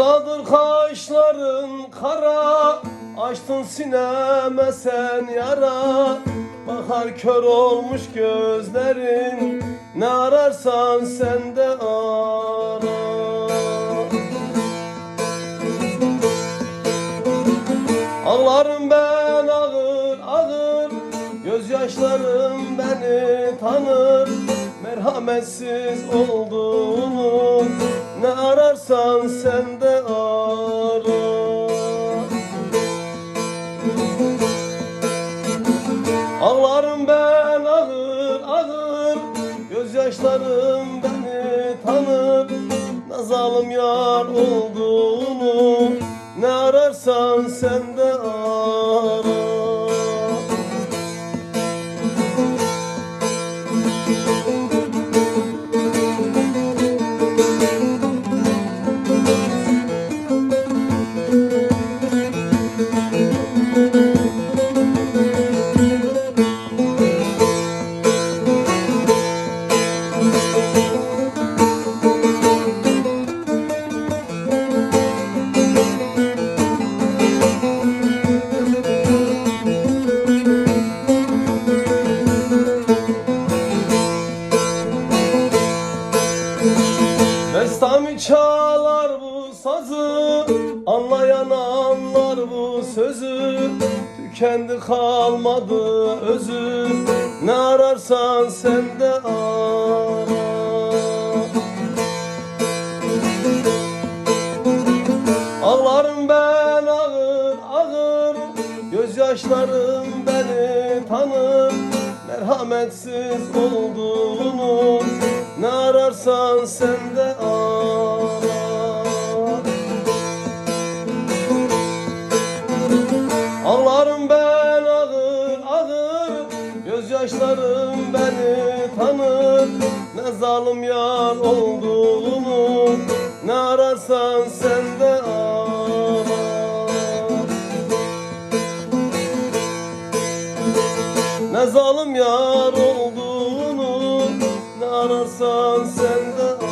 Karadır kaşların kara Açtın sineme sen yara. Bakar kör olmuş gözlerin Ne ararsan sen de ara. Ağlarım ben ağır ağır Gözyaşlarım beni tanır. Merhametsiz olduğunu Ne ararsan sen Ağlarım ben ağır ağır. Gözyaşlarım beni tanır. Ne zalim yar olduğunu Ne ararsan sen de ara Bestami çalar bu sazı? Anlayan anlar bu sözü. Tükendi kalmadı özü. Ne ararsan sen de ara. Ağlarım ben ağır ağır. Gözyaşlarım beni tanır. Merhametsiz olduğunu. Ne ararsan sen de Ağlarım ben ağır ağır. Gözyaşlarım beni tanır. Ne zalim yar olduğunu Ne ararsan sen de Ne zalim yar olduğunu Ne ararsan sen de